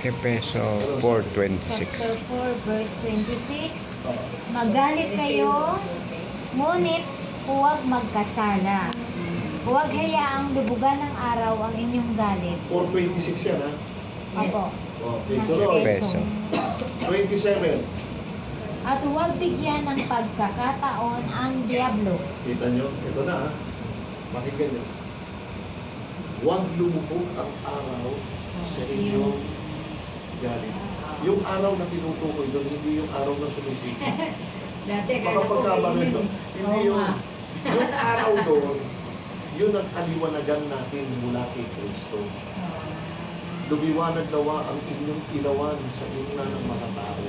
Efeso 4.26 Chapter 4, verse 26. Magalit kayo, ngunit huwag magkasala. Huwag hayaang lubugan ng araw ang inyong galit. 426 yan ha. Apo. Okay, ng tuloy. Peso. 27. At huwag bigyan ng pagkakataon ang Diablo. Kita nyo? Ito na ha. Pakinggan nyo. Huwag lumubog ang araw sa inyong galit. Yung araw na tinutukoy doon, hindi yung araw na sumisipin. Dati, Baka pagkabarin doon. Hindi Oo yung, yung araw doon, yun ang kaliwanagan natin mula kay Kristo. Lumiwanag nawa ang inyong ilawan sa inyo ng mga tao.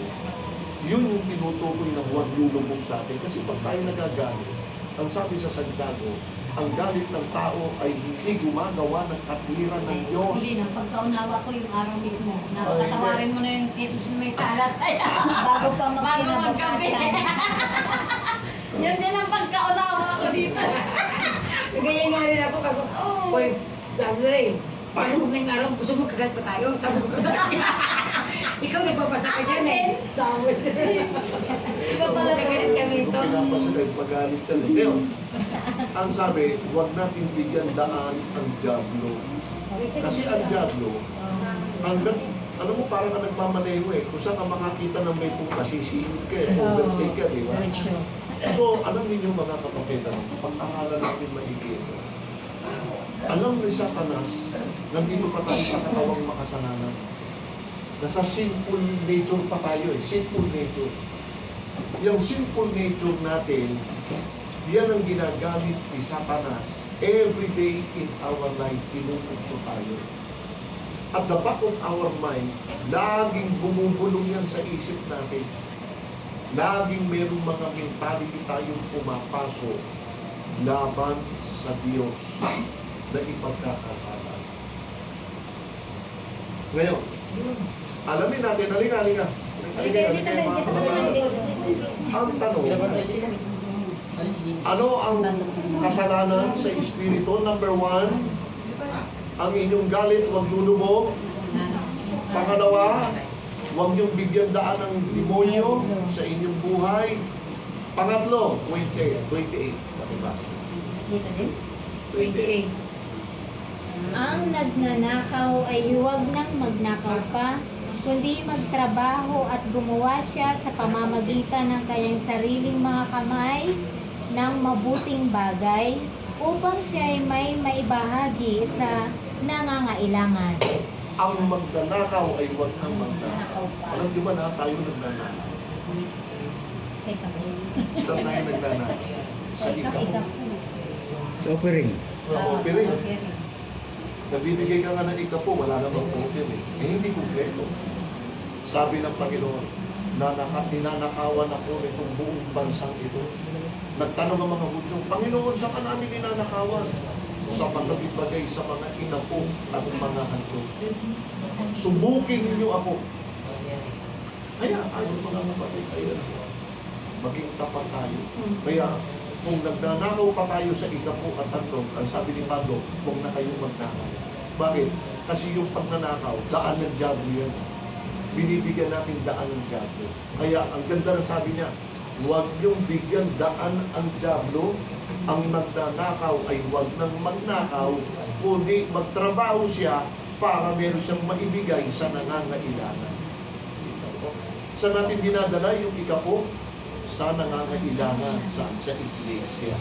Yun yung tinutukoy na huwag lulubog sa atin. Kasi pag tayo nagagalit, ang sabi sa Santiago, ang galit ng tao ay hindi gumagawa ng katwiran ng Diyos. Hindi na, pagkaunawa ko yung araw mismo. Ay, Nakatawarin mo na yung yung may sala sa'yo. Bago pa Bago magkinabukasan. magkape. Yan din ang pagkaunawa ko dito. Ganyan nga rin ako bago, Oo. Uy, sabi na rin, paano kung ngayong araw gusto mo kagat pa tayo? Sabi ko sa kanya. Ikaw nagpapasa ka dyan eh. Sabi Ikaw pala Kagalit kami ito. Kung pinapasalit, magalit siya. Ang sabi, huwag natin bigyan daan ang Diablo. Kasi ang Diablo, hanggang, ano mo, parang ka nagmamaneho eh. Kung saan ka makakita ng may pong masisingit ka eh, overtake ka, di ba? So, alam ninyo mga kapatid, ano, pag-aralan natin maigi ito. Alam ni Satanas, nandito pa tayo sa katawang makasalanan. Nasa sinful nature pa tayo eh, sinful nature. Yung sinful nature natin, yan ang ginagamit ni Satanas every day in our life, pinupukso tayo. At the back of our mind, laging bumubulong yan sa isip natin. Laging mayroong mga mentality tayong pumapasok laban sa Diyos na ipagkakasala. Ngayon, alamin natin, halika, halika. Halika, halika. Ang tanong, ano ang kasalanan sa Espiritu? Number one, ang inyong galit huwag lulubog. Pangalawa, huwag niyong bigyan daan ng demonyo sa inyong buhay. Pangatlo, 28. 28. Pakibasa. Dito din? 28. Ang nagnanakaw ay huwag nang magnakaw pa, kundi magtrabaho at gumawa siya sa pamamagitan ng kanyang sariling mga kamay ng mabuting bagay upang siya ay may maibahagi sa nangangailangan. Ang magnanakaw ay huwag nang magnakaw. Nakaw pa. Alam niyo ba na tayo nagnanakaw? Teka po. Saan tayo nagnanakaw? Sa ikaw. Ikaw. Sa offering Sa offering. Nabibigay ka nga ng ikapo, wala namang offering eh. Hindi kumpleto. Sabi ng Panginoon, na naka, ninanakawan ako nitong buong bansang ito. Nagtanong ang mga Hudyo, Panginoon, saan ka namin ninanakawan? Sa pagkabibagay sa mga inapo at mga handog. Subukin ninyo ako. Kaya tayo mga kapatid, ayun, maging tapat tayo. Kaya kung nagnanakaw pa tayo sa ikapo at tatlong, ang sabi ni Pablo, huwag na kayong magnakaw. Bakit? Kasi yung pagnanakaw, daan ng diablo yan. Binibigyan natin daan ng diablo. Kaya ang ganda na sabi niya, huwag niyong bigyan daan ang diablo. Ang nagnanakaw ay huwag nang magnakaw, kundi magtrabaho siya para meron siyang maibigay sa nangangailangan. Saan natin dinadala yung ikapo? Sa nangangailangan sa, sa iglesia.